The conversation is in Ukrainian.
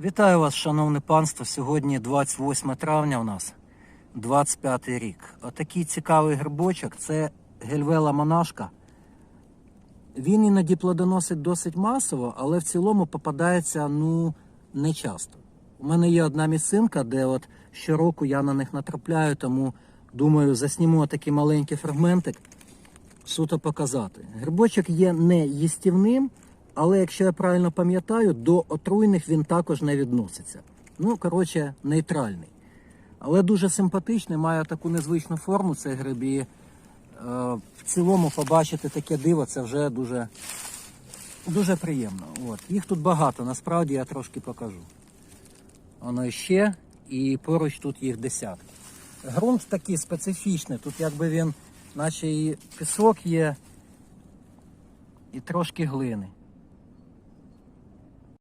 Вітаю вас, шановне панство. Сьогодні 28 травня у нас 25 рік. Отакий цікавий грибочок це гельвела монашка. Він іноді плодоносить досить масово, але в цілому попадається ну не часто. У мене є одна місцинка, де от щороку я на них натрапляю, тому думаю, засніму такий маленький фрагментик, суто показати. Грибочок є не їстівним, але якщо я правильно пам'ятаю, до отруйних він також не відноситься. Ну, коротше, нейтральний. Але дуже симпатичний, має таку незвичну форму цей гриб. І, е, в цілому побачити таке диво це вже дуже, дуже приємно. От. Їх тут багато, насправді я трошки покажу. Воно ще, і поруч тут їх десятки. Грунт такий специфічний, тут якби він, наче і пісок є, і трошки глини.